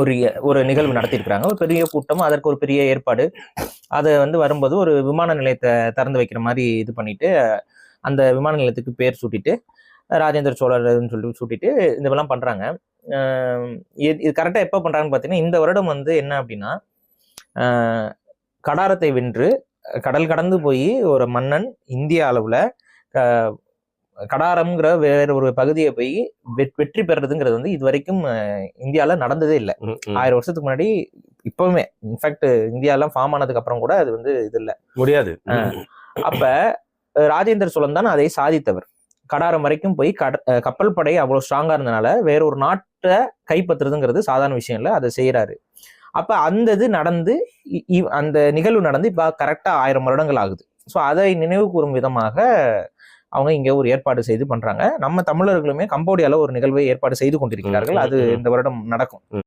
ஒரு ஒரு நிகழ்வு நடத்தியிருக்கிறாங்க. ஒரு பெரிய கூட்டம் அதற்கு ஒரு பெரிய ஏற்பாடு. அதை வந்து வரும்போது ஒரு விமான நிலையத்தை திறந்து வைக்கிற மாதிரி இது பண்ணிட்டு அந்த விமான நிலையத்துக்கு பேர் சூட்டிட்டு ராஜேந்திர சோழர்னு சொல்லிட்டு சூட்டிட்டு இந்த இதெல்லாம் பண்றாங்க. இது இது கரெக்டாக எப்போ பண்ணுறாங்கன்னு பார்த்தீங்கன்னா இந்த வருடம் வந்து என்ன அப்படின்னா கடாரத்தை வென்று கடல் கடந்து போய் ஒரு மன்னன் இந்திய அளவில் கடாரம்ங்கிற வேற ஒரு பகுதியை போய் வெற்றி பெறுறதுங்கிறது வந்து இது வரைக்கும் இந்தியாவில் நடந்ததே இல்லை. ஆயிரம் வருஷத்துக்கு முன்னாடி இப்பவுமே இன்ஃபேக்ட் இந்தியாலாம் ஃபார்ம் ஆனதுக்கு அப்புறம் கூட அது வந்து இது இல்லை. முடியாது. அப்ப ராஜேந்திர சோழன் தான் அதை சாதித்தவர். கடாரம் வரைக்கும் போய் கப்பல் படை அவ்வளவு ஸ்ட்ராங்கா இருந்தனால வேற ஒரு நாட்டை கைப்பற்றுறதுங்கிறது சாதாரண விஷயம் இல்லை அதை செய்யறாரு அப்ப அந்த இது நடந்து அந்த நிகழ்வு நடந்து இப்ப கரெக்டா ஆயிரம் வருடங்கள் ஆகுது. ஸோ அதை நினைவு கூறும் விதமாக அவங்க இங்க ஒரு ஏற்பாடு செய்து பண்றாங்க. நம்ம தமிழர்களுமே கம்போடியால ஒரு நிகழ்வை ஏற்பாடு செய்து கொண்டிருக்கிறார்கள். அது. இந்த வருடம் நடக்கும்.